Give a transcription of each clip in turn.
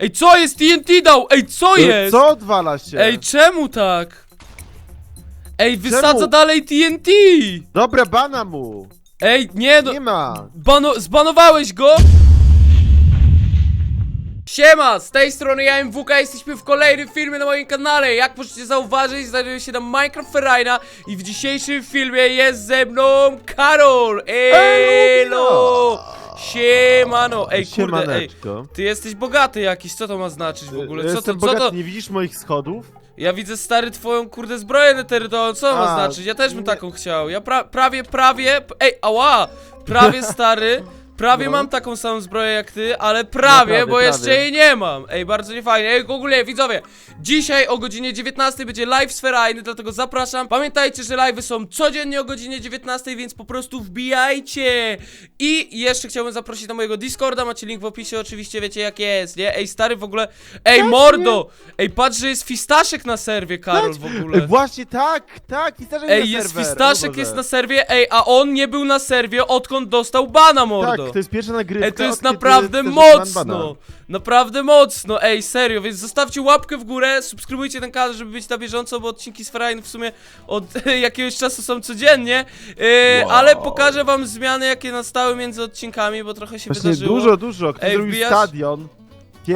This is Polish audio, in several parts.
Ej, co jest? TNT dał! Ej, co jest? Co odwala się? Ej, czemu tak? Ej, wysadza Czemu? dalej TNT! Dobra, bana mu! Ej, nie no, Nie ma! bano zbanowałeś go? Siema, z tej strony ja MWK, jesteśmy w kolejnym filmie na moim kanale Jak możecie zauważyć, znajduję się na Minecraft Ferrina I w dzisiejszym filmie jest ze mną Karol Elo! Siemano, ej kurde, ej Siemaneczko. Ty jesteś bogaty jakiś, co to ma znaczyć w ogóle? Co to, Jestem co bogaty, to? nie widzisz moich schodów? Ja widzę stary twoją kurde zbroję neterytową, co to ma A, znaczyć? Ja też bym nie- taką chciał. Ja pra prawie, prawie, ej, ała! Prawie stary, prawie No. mam taką samą zbroję jak ty, ale prawie, prawie, bo jeszcze prawie. jej nie mam. Ej, bardzo niefajnie. Ej, w ogóle widzowie, dzisiaj o godzinie 19 będzie live z Ferajny, dlatego zapraszam. Pamiętajcie, że live'y są codziennie o godzinie 19, więc po prostu wbijajcie. I jeszcze chciałbym zaprosić na mojego Discorda, macie link w opisie, oczywiście wiecie jak jest, nie? Ej, stary w ogóle, ej, mordo! Ej, patrz, że jest fistaszek na serwie, Karol, w ogóle. Ej, właśnie tak, tak, fistaszek Ej, na jest serwer. fistaszek, jest na serwie, ej, a on nie był na serwie, odkąd dostał bana, mordo. Tak, to jest pierwsza nagrywka. Ej, to jest od kiedy naprawdę mocno! Naprawdę mocno, ej, serio, więc zostawcie łapkę w górę, subskrybujcie ten kanał, żeby być na bieżąco, bo odcinki z Ferrari w sumie od jakiegoś czasu są codziennie, yy, Wow. ale pokażę wam zmiany, jakie nastały między odcinkami, bo trochę się Właśnie wydarzyło. dużo, dużo. Ktoś Ej, zrobił wbijasz? stadion.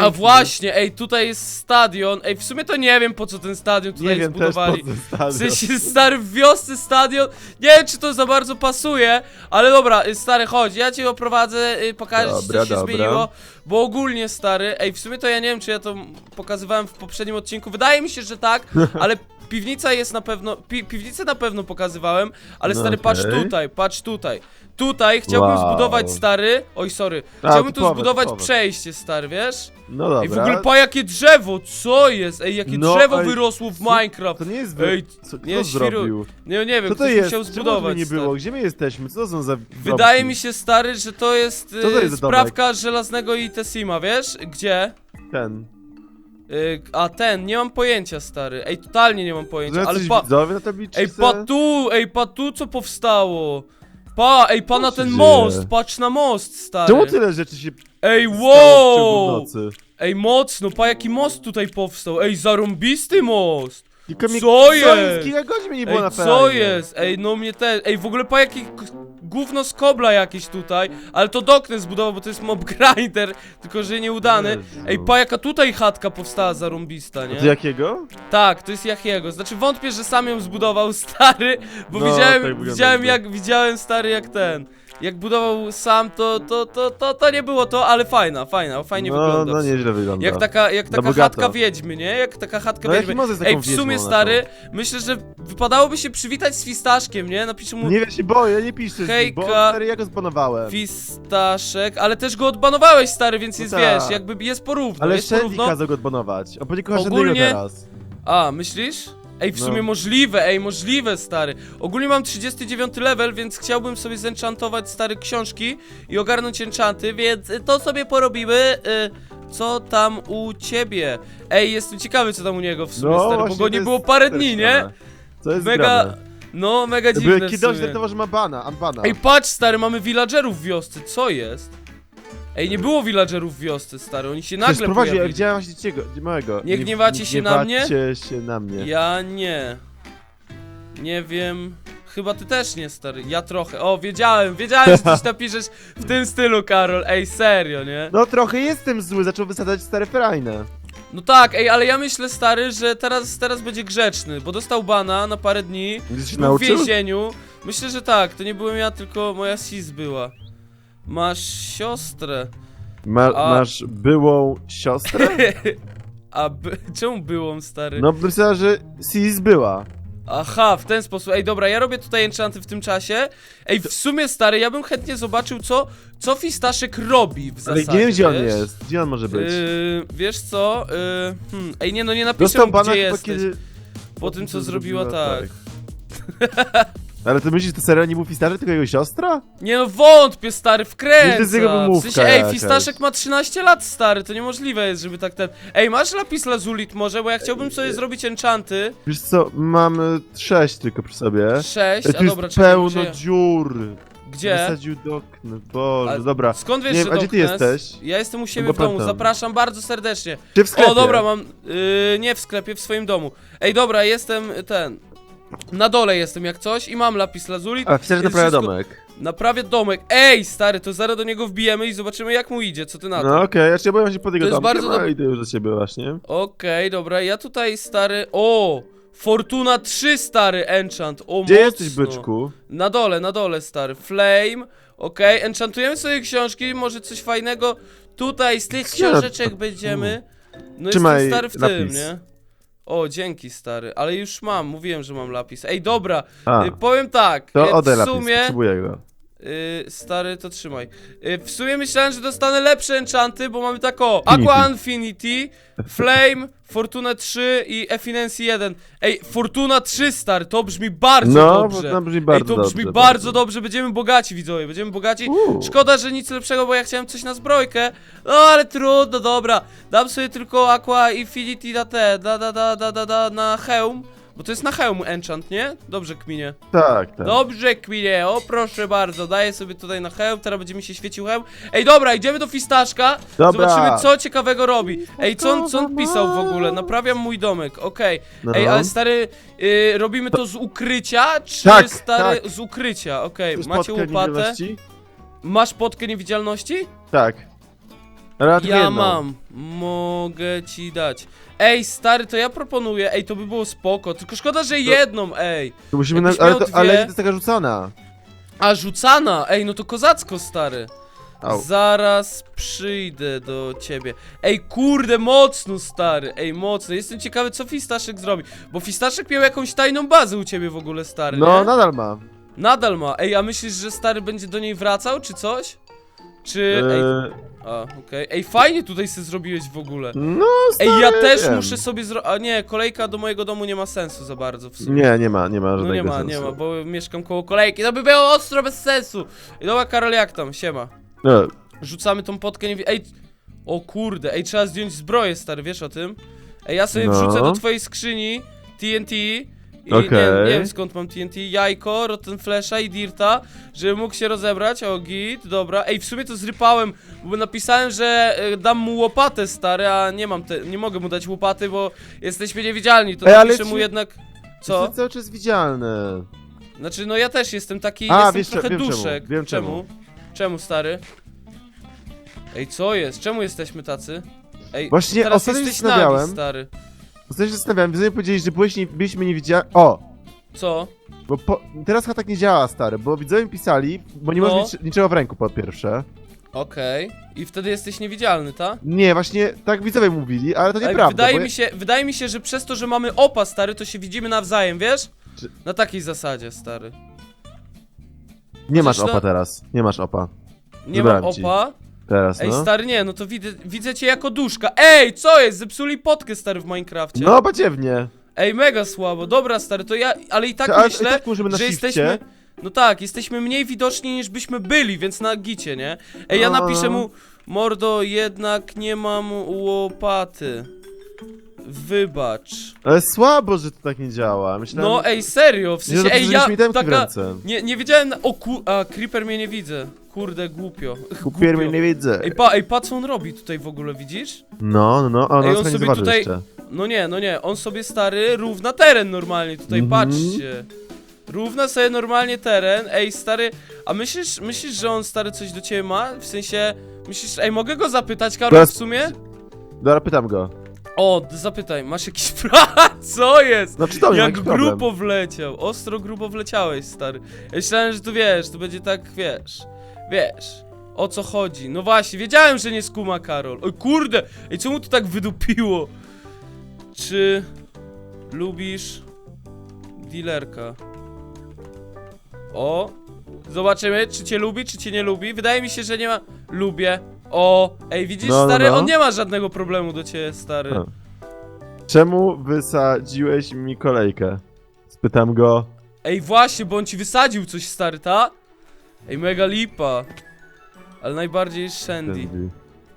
A właśnie, ej, tutaj jest stadion, ej, w sumie to nie wiem po co ten stadion tutaj Nie wiem też po zbudowali. co stadion. W sensie stary w wiosce stadion. Nie wiem czy to za bardzo pasuje, ale dobra, y, stary chodź, ja cię oprowadzę, y, pokażę ci Dobra, co się dobra. zmieniło. Bo ogólnie stary, ej w sumie to ja nie wiem czy ja to pokazywałem w poprzednim odcinku. Wydaje mi się, że tak, ale piwnica jest na pewno. Pi piwnicę na pewno pokazywałem, ale No stary, patrz okej. tutaj, patrz tutaj. Tutaj chciałbym Wow. zbudować stary. Oj, sorry. A, Chciałbym tu typowe, zbudować typowe. przejście, stary, wiesz? No dobra. Ej, w ogóle pa jakie drzewo, co jest? Ej, jakie No, drzewo ej, wyrosło w co- Minecraft. To nie jest wy... Ej, co, kto nie, to świru- zrobił? Nie, nie wiem, Co to ktoś jest? musiał Czemu zbudować. nie stary. było? Gdzie my jesteśmy? Co to są za... Wydaje mi się, stary, że to jest, Co to y, jest za domek? sprawka żelaznego Itesima, wiesz? Gdzie? Ten. Y, a ten, nie mam pojęcia, stary. Ej, totalnie nie mam pojęcia, ale jacyś pa... widzowie na tabliczce? Ej, pa tu, ej, pa tu co powstało. Pa, ej, pa na się ten dzieje? most, patrz na most, stary. Czemu tyle rzeczy się Ej, stało w ciągu wow! nocy? Ej, mocno, pa jaki most tutaj powstał. Ej, zarąbisty most. Kilka mi- Co jest? Kilka godzin mnie nie było Ej, na co ferajnie. jest? Ej, no mnie też. Ej, w ogóle pa jakie k- gówno z kobla jakieś tutaj, ale to Doknes zbudował, bo to jest mob grinder, tylko że nieudany. Jezu. Ej, pa jaka tutaj chatka powstała zarąbista, nie? jakiego? Tak, to jest Jachiego. Znaczy wątpię, że sam ją zbudował, stary, bo No, widziałem, tak wygląda widziałem jak, widziałem stary jak ten. Jak budował sam, to, to, to, to, to nie było to, ale fajna, fajna, fajnie no, wygląda. No nieźle wygląda. Jak taka, jak taka bogato. chatka wiedźmy, nie? Jak taka chatka No wiedźmy. Ej, w sumie stary, myślę, że wypadałoby się przywitać z Fistaszkiem, nie? Napiszę mu Nie wiem, się boję, nie piszesz Hejka. bo stary, ja go zbanowałem. Fistaszek, ale też go odbanowałeś, stary, więc No jest, tak. wiesz, jakby jest porówno, Ale jest porówno. kazał go odbanować. On kochasz Ogólnie- Ogólnie... teraz. A, myślisz? Ej, w No. sumie możliwe, ej, możliwe, stary. Ogólnie mam 39 level, więc chciałbym sobie zenchantować stare książki i ogarnąć enchanty, więc y, to sobie porobimy. Y, co tam u ciebie? Ej, jestem ciekawy, co tam u niego w sumie, No, stary, bo właśnie go to nie jest było parę też dni, nie? grane. Co jest Mega, grane? no, mega dziwne w Kidoś sumie. żartował, że ma bana. Ej, patrz, stary, mamy villagerów w wiosce, co jest? Ej, nie było villagerów w wiosce, stary, oni się nagle pojawili. jak widziałem właśnie małego. Nie gniewacie się na mnie? Nie się na mnie. Ja nie. Nie wiem. Chyba ty też nie, stary. Ja trochę. O, wiedziałem, wiedziałem, że coś napiszesz w tym stylu, Karol. Ej, serio, nie? No trochę jestem zły, zaczął wysadzać stare ferajne. No tak, ej, ale ja myślę, stary, że teraz, teraz będzie grzeczny, bo dostał bana na parę dni. Się Był w nauczył? więzieniu. Myślę, że tak. To nie byłem ja, tylko moja sis była. Masz siostrę. Ma, A- Masz byłą siostrę? A by... czemu byłą, stary? No myślałem, że Sis była. Aha, w ten sposób. Ej, dobra, ja robię tutaj enchanty w tym czasie. Ej, w sumie stary, ja bym chętnie zobaczył, co, co Fistaszek robi w Ale zasadzie. nie wiem gdzie on wiesz? jest. Gdzie on może być? Yy, wiesz co? Yy, hmm. Ej, nie no, nie napiszę Dostał mu, bana gdzie chyba jesteś. kiedy... Po tym, co zrobiła, tak. Ale ty myślisz, że to serio nie był Fistarzy, tylko jego siostra? Nie no, wątpię, stary, wkręca. To jest jego w sensie, ej, jakaś. Fistaszek ma 13 lat, stary, to niemożliwe jest, żeby tak ten... Ej, masz lapis lazulit może? Bo ja chciałbym sobie zrobić enchanty. Wiesz co, mamy sześć tylko przy sobie. 6, Ej, a tu dobra, jest czekaj, pełno gdzie dziur. Gdzie? Wysadził Doknes, Boże, A dobra. Skąd wiesz, Nie że a gdzie ty Doknes? jesteś? Ja jestem u siebie w domu, pamiętam. zapraszam bardzo serdecznie. Ty w sklepie. O, dobra, mam. Yy, nie w sklepie, w swoim domu. Ej, dobra, jestem ten. Na dole jestem jak coś i mam lapis lazuli. A, pisarz Jest naprawia wszystko- domek. Naprawię domek. Ej, stary, to zaraz do niego wbijemy i zobaczymy jak mu idzie. Co ty na to? No okej, ja się boję się pod jego To jest domkiem, bardzo dob- idę już do ciebie właśnie. Okej, dobra, ja tutaj stary. O! Fortuna 3 stary enchant. O, Gdzie mocno. jesteś, byczku? Na dole, na dole, stary. Flame. Okej, enchantujemy sobie książki, może coś fajnego. Tutaj z tych książeczek będziemy. No Trzymaj jestem stary w tym, lapis. nie? O, dzięki stary, ale już mam, mówiłem, że mam lapis. Ej, dobra, A, y, powiem tak. to y, oddaj w lapis, sumie, potrzebuję go. Y, stary, to trzymaj. Y, w sumie myślałem, że dostanę lepsze enchanty, bo mamy tak o. Aqua Infinity, Flame, Fortuna 3 i Efficiency 1. Ej, Fortuna 3, stary, to brzmi bardzo No, dobrze. to brzmi bardzo Ej, to brzmi dobrze, bardzo dobrze, będziemy bogaci, widzowie, będziemy bogaci. Uuu. Szkoda, że nic lepszego, bo ja chciałem coś na zbrojkę. No, ale trudno, dobra. Dam sobie tylko Aqua Infinity na te, da, da, da, da, da, da, na hełm. Bo to jest na hełm enchant, nie? Dobrze kminie. Tak, tak. Dobrze kminie, o proszę bardzo, daję sobie tutaj na hełm, teraz będzie mi się świecił hełm. Ej, dobra, idziemy do fistaszka, Dobra. zobaczymy co ciekawego robi. Ej, co on, co on pisał w ogóle? Naprawiam mój domek, okej. No. Ej, ale stary, y, robimy to z ukrycia, czy Tak, stary, tak. z ukrycia? Okej, macie łopatę? Masz potkę niewidzialności? Tak. Rad Ja jedną. mam, mogę ci dać. Ej, stary, to ja proponuję, ej, to by było spoko, tylko szkoda, że jedną, ej. To musimy na... Jakbyś ale, miał to, ale jest taka rzucana. A, rzucana, ej, no to kozacko, stary. Au. Zaraz przyjdę do ciebie. Ej, kurde, mocno, stary. Ej, mocno. Jestem ciekawy, co Fistaszek zrobi. Bo Fistaszek miał jakąś tajną bazę u ciebie w ogóle, stary. No, nie? nadal ma. Nadal ma. Ej, a myślisz, że stary będzie do niej wracał, czy coś? Czy. Ej, Eee, a, okej. Ej, fajnie tutaj sobie zrobiłeś w ogóle. no, Ej, ja stary, też wiem. muszę sobie zrobić. A nie, kolejka do mojego domu nie ma sensu za bardzo w sumie. Nie, nie ma, nie ma No żadnego nie ma, sensu. nie ma, bo mieszkam koło kolejki. To by było ostro bez sensu. I dobra, Karol, jak tam? Siema. No, Rzucamy tą potkę, nie wi- Ej, o kurde, ej, trzeba zdjąć zbroję, stary, wiesz o tym? Ej, ja sobie No. wrzucę do twojej skrzyni TNT i nie, Okej. nie wiem skąd mam TNT, jajko, Rotten Flasha i Dirta, żeby mógł się rozebrać, o git, dobra. Ej, w sumie to zrypałem, bo napisałem, że e, dam mu łopatę, stary, a nie mam te, nie mogę mu dać łopaty, bo jesteśmy niewidzialni, to Ej, ale napiszę mu ci- jednak... Co? Co? cały czas widzialne. Znaczy, no ja też jestem taki, A, jestem wiesz, trochę wiem czemu, duszek. wiem czemu? Czemu, stary? Ej, co jest? Czemu jesteśmy tacy? Ej, Właśnie teraz ostatnio się jesteś nagi, zastanawiałem. stary. Ostatnio się zastanawiałem, wy sobie powiedzieli, że byłeś nie, byliśmy niewidzialni. O! Co? Bo po, teraz chyba tak nie działa, stary, bo widzowie mi pisali, bo nie No. możesz mieć niczego w ręku po pierwsze. Okej. I wtedy jesteś niewidzialny, ta? Nie, właśnie tak widzowie mówili, ale to Ej, nieprawda. wydaje bo mi się, wydaje mi się, że przez to, że mamy opa, stary, to się widzimy nawzajem, wiesz? Czy- Na takiej zasadzie, stary. Nie masz Chociaż opa no- teraz, nie masz opa. Nie mam Wybrałem ci. opa. Teraz, Ej, no. stary, nie, no to widzę, widzę cię jako duszka. Ej, co jest? Zepsuli potkę, stary, w Minecrafcie. No, badziewnie. Ej, mega słabo. Dobra, stary, to ja, ale i tak Ale i myślę, tak możemy na że shifcie. jesteśmy... No tak, jesteśmy mniej widoczni niż byśmy byli, więc na gicie, nie? Ej, ja No. napiszę mu, mordo, jednak nie mam łopaty. Wybacz. Ale słabo, że to tak nie działa. Myślałem, No ej, serio, w nie, sensie, no, ej, ja mi temki w taka... ręce. Nie, nie wiedziałem, na... o ku... A, Creeper mnie nie widzę. Kurde, głupio. Kupier mnie Głupio. nie widzę. Ej, pa, ej, pa, co on robi tutaj w ogóle, widzisz? No, no, no, on Ej, on nie sobie zobaczył tutaj- jeszcze. No nie, no nie, on sobie stary równa teren normalnie, tutaj Mhm. patrzcie. Równa sobie normalnie teren, ej stary, a myślisz, myślisz, że on stary coś do ciebie ma? W sensie, myślisz, ej mogę go zapytać Karol Teraz- w sumie? Dobra, pytam go. O, zapytaj, masz jakiś pra... co jest? No czy to Jak grubo wleciał, ostro grubo wleciałeś stary. Ja myślałem, że tu wiesz, to będzie tak, wiesz, wiesz. O co chodzi? No właśnie, wiedziałem, że nie skuma Karol. Oj kurde! Ej, czemu to tak wydupiło? Czy lubisz dealerka? O! Zobaczymy, czy cię lubi, czy cię nie lubi. Wydaje mi się, że nie ma... Lubię. O! Ej, widzisz, No, no, stary, no. on nie ma żadnego problemu do ciebie, stary. A. Czemu wysadziłeś mi kolejkę? Spytam go. Ej, właśnie, bo on ci wysadził coś, stary, ta? Ej, mega lipa. Ale najbardziej Shandy.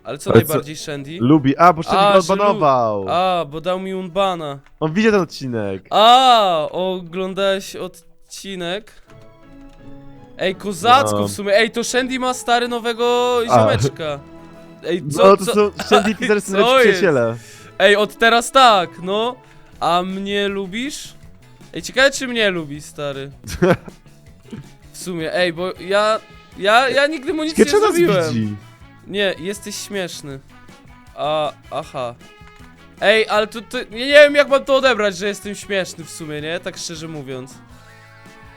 Ale co Ale co- najbardziej Shandy? Lubi. A, bo A, go że lu- odbanował. A, bo dał mi unbana. On widzi ten odcinek. A, oglądałeś odcinek? Ej, kozacko No. w sumie. Ej, to Shandy ma stary nowego ziomeczka. Ej, co, no to co? są Fizzler są Co jest? przyjaciele. Ej, od teraz tak, no. A mnie lubisz? Ej, ciekawe czy mnie lubi, stary. W sumie, ej, bo ja... Ja, ja nigdy mu nic nie nas zrobiłem. widzi. Nie, jesteś śmieszny. A, aha. Ej, ale to, to... Ja nie wiem jak mam to odebrać, że jestem śmieszny w sumie, nie? Tak szczerze mówiąc.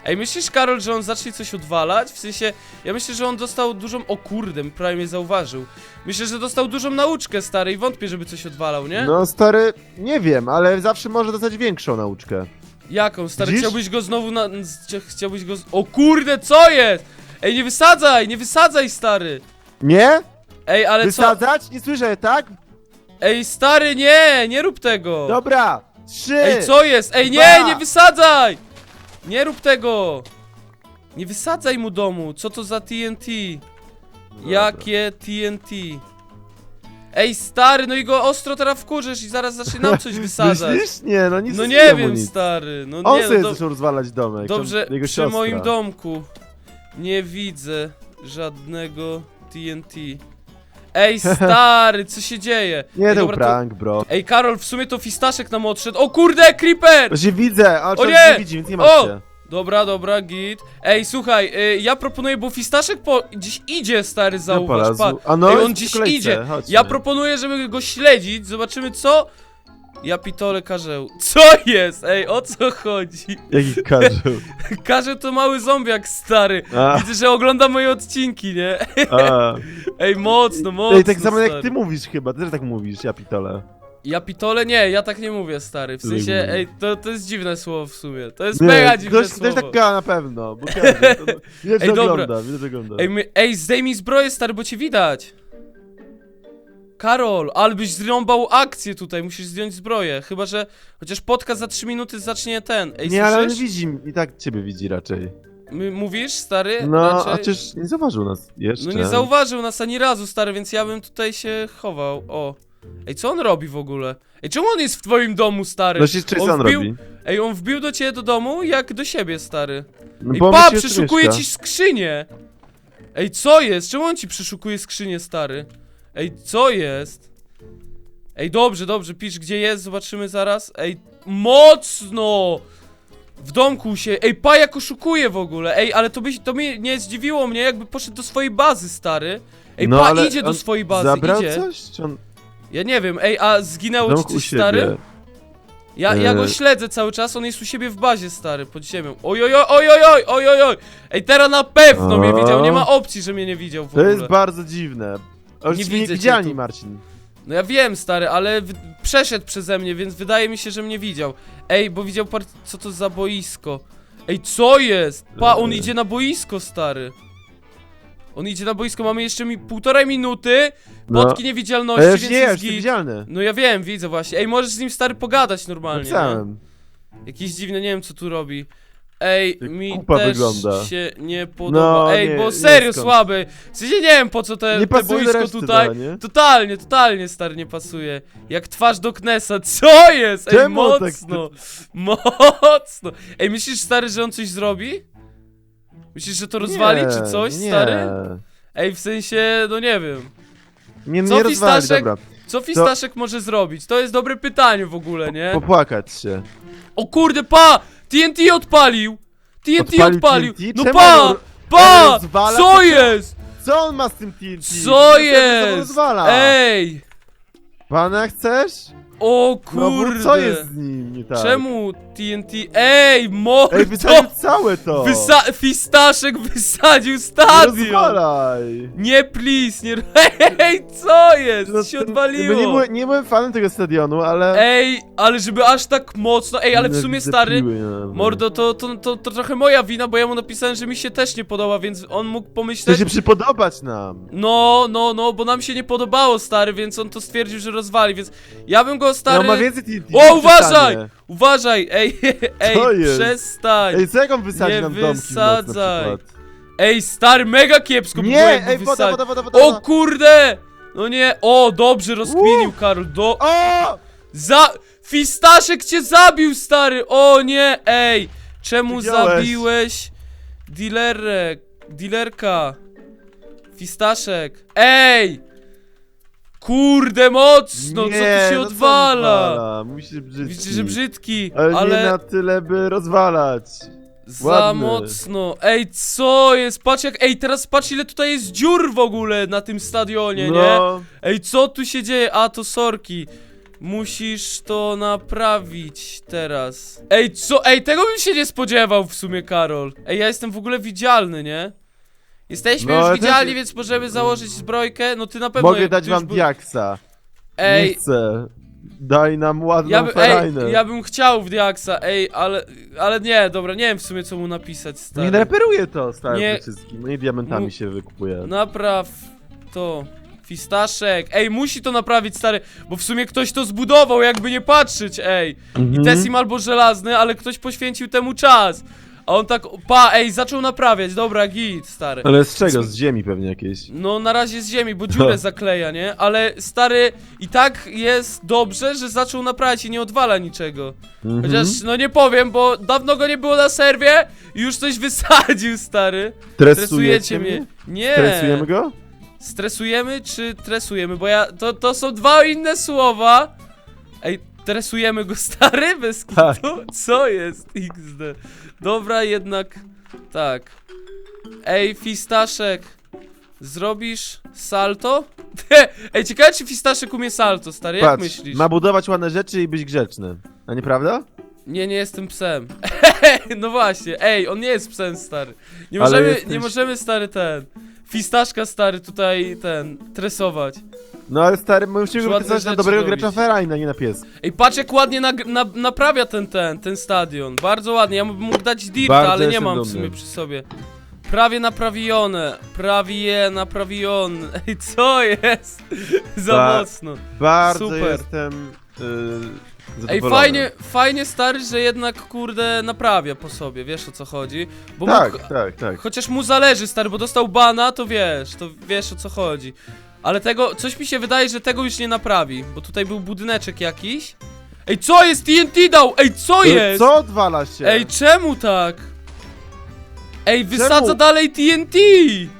Ej, myślisz, Karol, że on zacznie coś odwalać? W sensie, ja myślę, że on dostał dużą... O kurde, prawie mnie zauważył. Myślę, że dostał dużą nauczkę, stary, i wątpię, żeby coś odwalał, nie? No stary, nie wiem, ale zawsze może dostać większą nauczkę. Jaką, stary? Widzisz? Chciałbyś go znowu na... chcia- Chciałbyś go... z- O kurde, co jest? Ej, nie wysadzaj, nie wysadzaj, stary! Nie? Ej, ale co? Wysadzać? Nie słyszę, tak? Ej, stary, nie, nie rób tego! Dobra! Trzy! Ej, co jest? Ej, nie, Dwa. nie wysadzaj! Nie rób tego! Nie wysadzaj mu domu, co to za TNT? Dobra. Jakie TNT? Ej, stary, no i go ostro teraz wkurzysz i zaraz zacznie nam coś wysadzać. Myślisz? Nie, no nic No nie wiem, nic. stary, no On nie, sobie no, do, zaczął rozwalać domek. dobrze, tam jego przy siostra. moim domku nie widzę żadnego TNT. Ej, stary, co się dzieje? Nie, Ej, to dobra, prank, bro. Ej, Karol, w sumie to fistaszek nam odszedł. O kurde, creeper! Właśnie widzę, ale O czas nie! nie widzi, więc nie O! martw się. Dobra, dobra, git. Ej, słuchaj, y, ja proponuję, bo fistaszek po... gdzieś idzie, stary, zauważ, polazł. pa. A no, Ej, jest on w gdzieś kolejce, idzie. chodźmy. Ja proponuję, żeby go śledzić, zobaczymy co... Ja pitole karzeł. Co jest? Ej, o co chodzi? Jaki karzeł. Karzeł to mały zombiak, stary. A, Widzę, że ogląda moje odcinki, nie? a. Ej, mocno, mocno, Ej, tak samo jak stary. ty mówisz chyba, ty też tak mówisz, ja pitole. Ja pitole? Nie, ja tak nie mówię, stary. W sensie, tak mówisz. ej, to, to jest dziwne słowo w sumie. To jest mega dziwne ktoś, słowo. ktoś tak gada na pewno, bo każdy, to, widać, Ej, że ogląda, widać, że ogląda. Ej, my, ej, zdejmij zbroję, stary, bo cię widać. Karol, ale byś zrąbał akcję tutaj, musisz zdjąć zbroję. Chyba, że chociaż podcast za 3 minuty zacznie ten. Ej, nie, ale on słyszysz? widzi, i tak ciebie widzi raczej. My, mówisz, stary? No, Raczej? a przecież nie zauważył nas jeszcze. No nie zauważył nas ani razu, stary, więc ja bym tutaj się chował. O. Ej, co on robi w ogóle? Ej, czemu on jest w twoim domu, stary? No się czy on wbił, robi? Ej, on wbił do ciebie do domu jak do siebie, stary. No, Ej, bo pa, że przeszukuje mieszka. ci skrzynię! Ej, co jest? Czemu on ci przeszukuje skrzynię, stary? Ej, co jest? Ej, dobrze, dobrze, pisz gdzie jest, zobaczymy zaraz. Ej, mocno! W domku się, ej, pa jak oszukuje w ogóle, ej, ale to by, to mnie nie zdziwiło mnie, jakby poszedł do swojej bazy, stary. Ej, No, pa, ale idzie do on swojej bazy, Zabrał idzie. coś? Czy on Ja nie wiem, ej, a zginęło ci domku u coś, siebie? stary? Ja, ja go Eee. śledzę cały czas, on jest u siebie w bazie, stary, pod ziemią. Ojojoj, ojojoj, ojojoj! Ej, teraz na pewno mnie O. widział, nie ma opcji, że mnie nie widział w To ogóle. jest bardzo dziwne. Ale Nie nie widzę cię widzialni, tu. Marcin. No ja wiem, stary, ale w... przeszedł przeze mnie, więc wydaje mi się, że mnie widział. Ej, bo widział par... co to za boisko. Ej, co jest? Pa, on Eee. idzie na boisko, stary. On idzie na boisko, mamy jeszcze mi półtorej minuty, No. niewidzialności, Ale już więc nie, jest już git. widzialny. No ja wiem, widzę właśnie. Ej, możesz z nim, stary, pogadać normalnie, nie? Napisałem. Jakiś dziwny, nie wiem co tu robi. Ej, Jak mi kupa też wygląda. się nie podoba. No, Ej, nie, bo nie serio skąd. słaby. W sensie nie wiem po co te, Nie te pasuje do boisko reszty, tutaj. da, nie? Totalnie, totalnie stary nie pasuje. Jak twarz do Knesa. Co jest? Ej, Czemu tak mocno. Mocno. Ej, myślisz stary, że on coś zrobi? Myślisz, że to rozwali Nie, czy coś, nie. stary? Ej, w sensie, no nie wiem. Nie, Co nie rozwali, Fistaszek? dobra. Co Fistaszek może zrobić? To jest dobre pytanie w ogóle, nie? Popłakać się. O kurde, pa! TNT odpalił! TNT Odpalił! TNT? No Czemu pa! on- Pa! on rozwala? Co jest? Co on ma z tym TNT? Co On jest? rozwala. Ej! Pana chcesz? O No kurde! co jest z nim nie tak? Czemu TNT? Ej, mordo! Ej, wysadził całe to! Wysa Fistaszek wysadził Nie stadion! rozwalaj! Nie, please, nie... Ej, co jest? No, się odwaliło! no nie, byłem, nie byłem fanem tego stadionu, ale... Ej, ale żeby aż tak mocno... Ej, ale w sumie stary... no. Mordo, to, to, to, to trochę moja wina, bo ja mu napisałem, że mi się też nie podoba, więc on mógł Chce pomyśleć... się przypodobać nam. No, no, no, bo nam się nie podobało, stary, więc on to stwierdził, że rozwali, więc ja bym go, stary... No ma więcej TNT. O, uważaj! Uważaj, ej, ej, Co jest? przestań! Ej, co jak on wysadzi Nie nam domki w noc na wysadzaj. przykład? Ej, stary, mega kiepsko by było, Nie, jakby ej, woda, wysadził. woda, woda, woda, O woda. kurde! No nie, o, dobrze rozkminił, Karol, do... O! Za... Fistaszek cię zabił, stary! O nie, ej! Czemu Widziałeś. zabiłeś dealerek? Dilerka. Fistaszek. Ej! Kurde, mocno! co tu Nie, się no co odwala? odwala? Musisz brzydki. Widzicie, że brzydki, Ale, ale, nie na tyle, by rozwalać. za ładny. mocno. Ej, co jest? Patrz jak... Ej, teraz patrz ile tutaj jest dziur w ogóle na tym stadionie, nie? No, Ej, co tu się dzieje? A, to sorki. Musisz to naprawić teraz. Ej, co? Ej, tego bym się nie spodziewał w sumie, Karol. Ej, ja jestem w ogóle widzialny, nie? Jesteśmy No, już widzialni, też- więc możemy założyć zbrojkę. No ty na pewno... mogę dać ty już wam był- diaksa. Nie Ej, chcę. Daj nam ładną ja, by, ferajnę. ej, ja bym chciał w Diaksa, ej, ale... Ale nie, dobra, nie wiem w sumie co mu napisać, stary. Nie reperuje to stary Nie. nie. wszystkim. No i diamentami Mu- się wykupuje. Napraw to. Fistaszek. Ej, musi to naprawić, stary, bo w sumie ktoś to zbudował, jakby nie patrzeć, ej. I Mhm. Tessim albo żelazny, ale ktoś poświęcił temu czas. A on tak, pa, ej, zaczął naprawiać, dobra, git, stary. Ale z czego? Z ziemi pewnie jakieś. No, na razie z ziemi, bo dziurę zakleja, nie? Ale stary, i tak jest dobrze, że zaczął naprawiać i nie odwala niczego. Mhm. Chociaż, no nie powiem, bo dawno go nie było na serwie i już coś wysadził, stary. Stresujecie mnie? Nie. Stresujemy go? Stresujemy czy tresujemy? Bo ja. To, to są dwa inne słowa. Tresujemy go stary bez kitu? Tak. Co jest? XD. Dobra, jednak. Tak. Ej, fistaszek. Zrobisz salto? Ej, ciekawe czy fistaszek umie salto, stary, jak Patrz, myślisz? ma budować ładne rzeczy i być grzeczny. A nieprawda? Nie, nie jestem psem. no właśnie, ej, on nie jest psem, stary. Nie Ale możemy, jesteś- nie możemy, stary, ten... Fistaszka, stary, tutaj, ten, tresować. No ale stary, my musimy go Ładne wypisać na rzeczy dobrego robić. gracza ferajna, nie na pies. Ej, patrz jak ładnie nag- na- naprawia ten, ten, ten stadion. Bardzo ładnie, ja bym mógł dać dirta, Bardzo ale nie jestem mam w dumny. sumie przy sobie. Prawie naprawione, prawie naprawione. Ej, co jest? Za Ba- mocno. Bardzo Super. jestem yy, Ej, zadowolony. fajnie, fajnie stary, że jednak, kurde, naprawia po sobie, wiesz o co chodzi. Bo Tak, mógł, tak, tak. Chociaż mu zależy, stary, bo dostał bana, to wiesz, to wiesz o co chodzi. Ale tego, coś mi się wydaje, że tego już nie naprawi, bo tutaj był budyneczek jakiś. Ej, co jest? TNT dał! Ej, co Yy, jest? Co odwala się? Ej, czemu tak? Ej, wysadza Czemu? dalej TNT!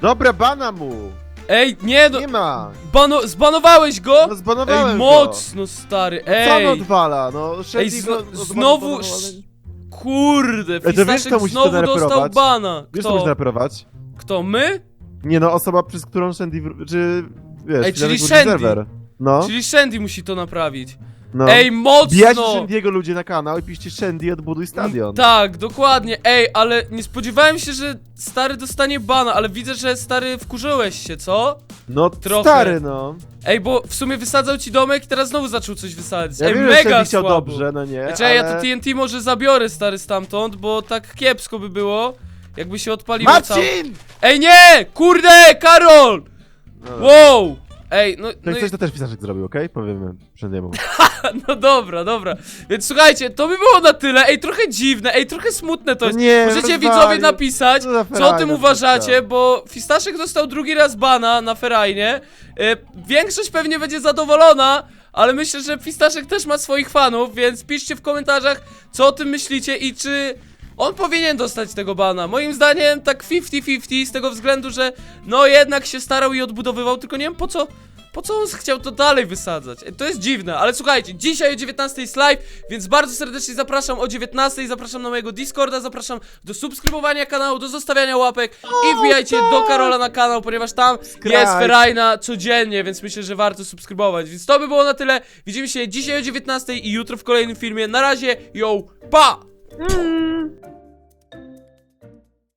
Dobra, bana mu! Ej, nie no, Nie ma! bano, zbanowałeś go? No zbanowałem Ej, go. mocno, stary, Co on ej! odwala? No, Ej, zno- no- no znowu ale- sz- Kurde, to wiesz, Fistaszek kto musi to znowu dostał nareperować? bana. Wiesz, co można Kto? reperować? Kto, my? Nie no, osoba, przez którą Shandy... wr- czy... Wiesz, Ej, czyli wróci Shandy. serwer. No, Czyli Shandy musi to naprawić. No. Ej, mocno! Bijajcie Shandy'ego ludzie na kanał i piszcie Shandy i odbuduj stadion. Tak, dokładnie. Ej, ale nie spodziewałem się, że stary dostanie bana, ale widzę, że stary wkurzyłeś się, co? No, Trochę. stary no. Ej, bo w sumie wysadzał ci domek i teraz znowu zaczął coś wysadzić. Ja Ej, wiem, że mega chciał słabo. dobrze, no nie, Znaczy, ale... ja to TNT może zabiorę stary stamtąd, bo tak kiepsko by było, jakby się odpaliło całe. Marcin! Ej, nie! Kurde, Karol! No. Wow! Ej, no, Jak no, i- coś to też pisarzyk zrobił, okej? Powiemy Shandy'emu. no dobra, dobra. Więc słuchajcie, to by było na tyle. Ej, trochę dziwne, ej, trochę smutne to jest. No nie, Możecie rozwalił. widzowie napisać, Co za co o tym uważacie, bo Fistaszek dostał drugi raz bana na ferajnie. E, większość pewnie będzie zadowolona, ale myślę, że Fistaszek też ma swoich fanów, więc piszcie w komentarzach, co o tym myślicie i czy on powinien dostać tego bana. Moim zdaniem tak 50-50 z tego względu, że no jednak się starał i odbudowywał, tylko nie wiem po co. Po co on chciał to dalej wysadzać? E, To jest dziwne, ale słuchajcie, dzisiaj o 19 jest live, więc bardzo serdecznie zapraszam o 19, zapraszam na mojego Discorda, zapraszam do subskrybowania kanału, do zostawiania łapek i wbijajcie do Karola na kanał, ponieważ tam jest ferajna codziennie, więc myślę, że warto subskrybować. Więc to by było na tyle. Widzimy się dzisiaj o 19 i jutro w kolejnym filmie. Na razie, yo, pa! 음.